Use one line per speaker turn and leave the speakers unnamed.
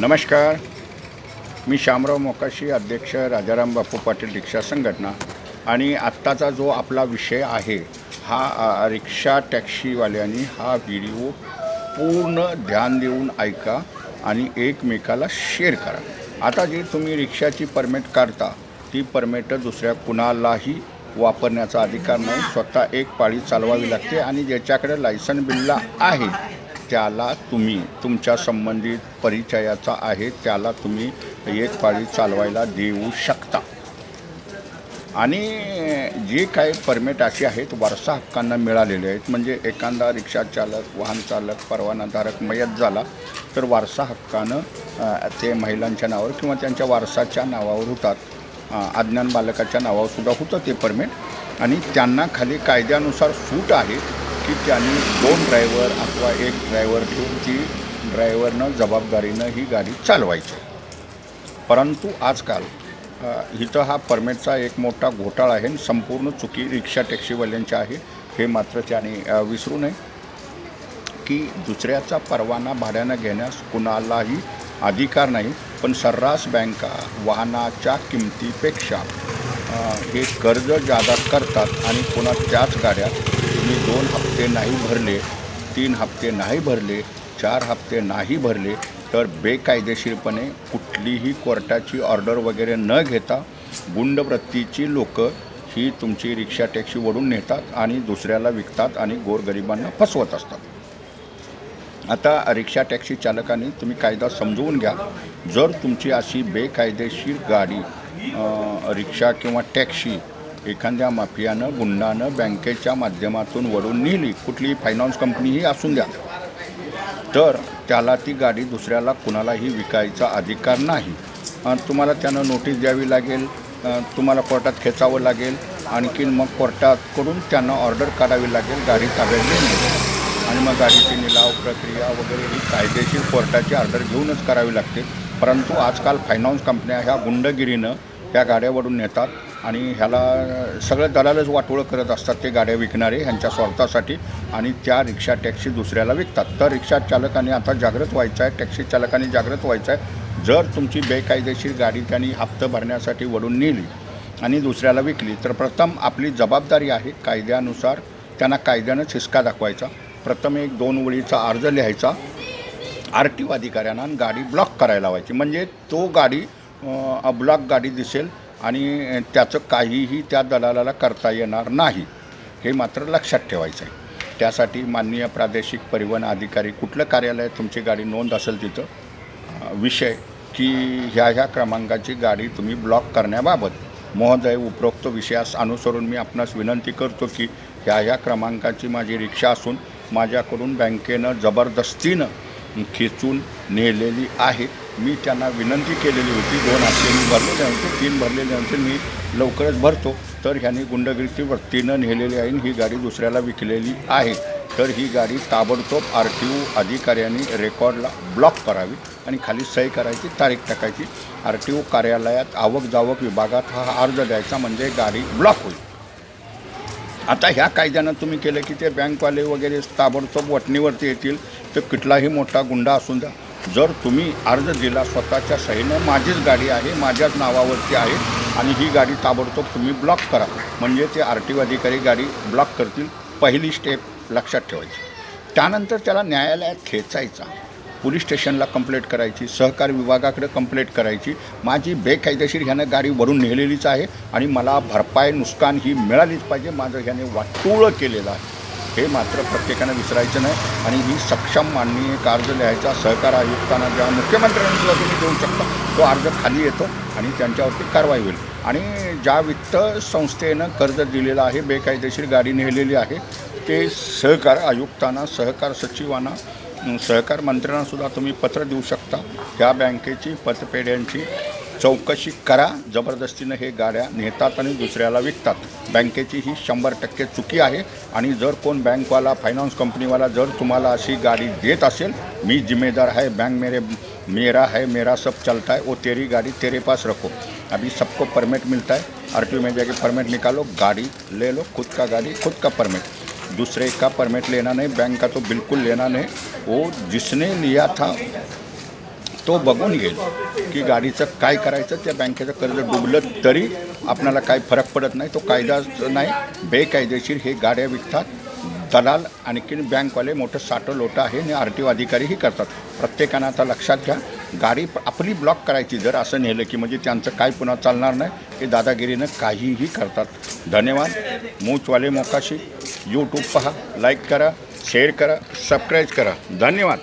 नमस्कार. मी शामराव मोकाशी अध्यक्ष राजाराम बापू पाटील रिक्षा संघटना. आणि आत्ताचा जो आपला विषय आहे हा रिक्षा टॅक्सीवाल्यांनी हा व्हिडिओ पूर्ण ध्यान देऊन ऐका आणि एकमेकाला शेअर करा. आता जी तुम्ही रिक्षाची परमिट काढता ती परमिट दुसऱ्या कुणालाही वापरण्याचा अधिकार नाही. स्वतः एक पाळी चालवावी लागते आणि ज्याच्याकडे लायसन बिल्ला आहे त्याला तुम्ही तुमच्या संबंधित परिचयाचा आहे त्याला तुम्ही एक पाळी चालवायला देऊ शकता. आणि जे काही परमिट असे आहेत वारसा हक्कांना मिळालेले आहेत म्हणजे एखादा रिक्षाचालक वाहनचालक परवानाधारक मयत झाला तर वारसा हक्कानं ते महिलांच्या नावावर किंवा त्यांच्या वारसाच्या नावावर होतात. अज्ञान बालकाच्या नावावरसुद्धा होतं ते परमिट आणि त्यांना खाली कायद्यानुसार सूट आहे की त्यांनी दोन ड्रायव्हर अथवा एक ड्रायव्हर ठेवून ती ड्रायव्हरनं जबाबदारीनं ही गाडी चालवायची. परंतु आजकाल इथं हा परमिटचा एक मोठा घोटाळा आहे संपूर्ण चुकी रिक्षा टॅक्सीवाल्यांच्या आहे हे मात्र त्याने विसरू नये. की दुसऱ्याचा परवाना भाड्यानं घेण्यास कुणालाही अधिकार नाही पण सर्रास बँका वाहनाच्या किमतीपेक्षा हे कर्ज जादा करतात आणि पुन्हा त्याच गाड्या दोन हप्ते नाही भरले तीन हप्ते नाही भरले चार हप्ते नाही भरले तर बेकायदेशीरपणे कुठलीही कोर्टाची ऑर्डर वगैरे न घेता गुंडवृत्तीची लोकं ही तुमची रिक्षा टॅक्सी वडून नेतात आणि दुसऱ्याला विकतात आणि गोरगरिबांना फसवत असतात. आता रिक्षा टॅक्सी चालकांनी तुम्ही कायदा समजवून घ्या. जर तुमची अशी बेकायदेशीर गाडी रिक्षा किंवा टॅक्सी एखाद्या माफियानं गुंडानं बँकेच्या माध्यमातून वळून नेली कुठलीही फायनान्स कंपनीही असून द्या. तर त्याला ती गाडी दुसऱ्याला कुणालाही विकायचा अधिकार नाही. तुम्हाला त्यानं नोटीस द्यावी लागेल तुम्हाला कोर्टात खेचावं लागेल आणखीन मग कोर्टाकडून त्यांना ऑर्डर काढावी लागेल गाडी ताब्यात घेणे आणि मग गाडीची निलाव प्रक्रिया वगैरे ही कायदेशीर कोर्टाची ऑर्डर घेऊनच करावी लागते. परंतु आजकाल फायनान्स कंपन्या ह्या गुंडगिरीनं ह्या गाड्यावरून नेतात. आणि ह्याला सगळं दलालच वाटोळं करत असतात ते गाड्या विकणारे ह्यांच्या स्वार्थासाठी आणि त्या रिक्षा टॅक्सी दुसऱ्याला विकतात. तर रिक्षा चालकाने आता जागृत व्हायचं आहे टॅक्सी चालकांनी जागृत व्हायचं आहे. जर तुमची बेकायदेशीर गाडी त्यांनी हप्तं भरण्यासाठी वळून नेली आणि दुसऱ्याला विकली तर प्रथम आपली जबाबदारी आहे कायद्यानुसार त्यांना कायद्यानं छिसका दाखवायचा. प्रथम एक दोन ओळीचा अर्ज लिहायचा. आर टी ओ अधिकाऱ्यांना आणि गाडी ब्लॉक करायला लावायची. म्हणजे तो गाडी ब्लॉक गाडी दिसेल आणि त्याचं काहीही त्या दलालाला करता येणार नाही हे मात्र लक्षात ठेवायचं आहे. त्यासाठी माननीय प्रादेशिक परिवहन अधिकारी कुठलं कार्यालय तुमची गाडी नोंद असेल तिथं विषय की ह्या ह्या क्रमांकाची गाडी तुम्ही ब्लॉक करण्याबाबत महोदय उपरोक्त विषयास अनुसरून मी आपणास विनंती करतो की ह्या ह्या क्रमांकाची माझी रिक्षा असून माझ्याकडून बँकेनं जबरदस्तीनं खेचून नेलेली आहे. मी त्यांना विनंती केलेली होती दोन हप्ते मी भरलेले होते तीन भरलेले होते मी लवकरच भरतो. तर ह्यांनी गुंडगिरीची वृत्तीनं नेलेली आहे ही गाडी दुसऱ्याला विकलेली आहे. तर ही गाडी ताबडतोब आर टी ओ अधिकाऱ्यांनी रेकॉर्डला ब्लॉक करावी आणि खाली सही करायची तारीख टाकायची. आर टी ओ कार्यालयात आवक जावक विभागात हा अर्ज द्यायचा म्हणजे गाडी ब्लॉक होईल. आता ह्या कायद्यानं तुम्ही केलं की ते बँकवाले वगैरे ताबडतोब वटणीवरती येतील तर कुठलाही मोठा गुंडा असून द्या. जर तुम्ही अर्ज दिला स्वतःच्या सहीनं माझीच गाडी आहे माझ्याच नावावरती आहे आणि ही गाडी ताबडतोब तुम्ही ब्लॉक करा. म्हणजे ते आर टी ओ अधिकारी गाडी ब्लॉक करतील पहिली स्टेप लक्षात ठेवायची. त्यानंतर त्याला न्यायालयात खेचायचा. पोलीस स्टेशनला कंप्लेंट करायची सहकार विभागाकडे कंप्लेंट करायची माझी बेकायदेशीर ह्यानं गाडी वरून नेलेलीच आहे आणि मला भरपाई नुकसान ही मिळालीच पाहिजे माझं ह्याने वाटोळं केलेलं आहे. हे मात्र प्रत्येकानं विसरायचं नाही. आणि ही सक्षम माननीय एक अर्ज लिहायचा सहकार आयुक्तांना ज्या मुख्यमंत्र्यांनी सुद्धा तुम्ही देऊ शकता तो अर्ज खाली येतो आणि त्यांच्यावरती कारवाई होईल. आणि ज्या वित्त संस्थेनं कर्ज दिलेलं आहे बेकायदेशीर गाडी नेलेली आहे ते सहकार आयुक्तांना सहकार सचिवांना सहकार मंत्र्यांनासुद्धा तुम्ही पत्र देऊ शकता. ह्या बँकेची पतपेढ्यांची चौकशी करा जबरदस्तीनं हे गाड्या नेतात आणि दुसऱ्याला विकतात. बँकेची ही शंभर टक्के चुकी आहे आणि जर कोण बँकवाला फायनान्स कंपनीवाला जर तुम्हाला अशी गाडी देत असेल मी जिम्मेदार आहे बैंक मेरे मेरा है मेरा सब चलता है वो तेरी गाड़ी तेरे पास रखो. अभी सबको परमिट मिलता है. आर टी में जाके परमिट निकालो गाड़ी ले लो खुद का गाड़ी खुद का परमिट दूसरे का परमिट लेना नहीं बैंक का तो बिल्कुल लेना नहीं. वो जिसने लिया था तो बघून घेईल की गाडीचं काय करायचं त्या बँकेचं कर्ज डुबलं तरी आपणाला काही फरक पडत नाही तो कायदा नाही. बेकायदेशीर हे गाड्या विकतात. दलाल आणखीन बँकवाले मोठं साठं लोटं आहे आणि आर टी ओ अधिकारीही करतात. प्रत्येकानं आता लक्षात घ्या गाडी आपली ब्लॉक करायची जर असं नेलं की म्हणजे त्यांचं काय पुन्हा चालणार नाही ते दादागिरीनं काहीही करतात. धन्यवाद. मूचवाले मोकाशी. यूट्यूब पहा लाईक करा शेअर करा सबस्क्राईब करा. धन्यवाद.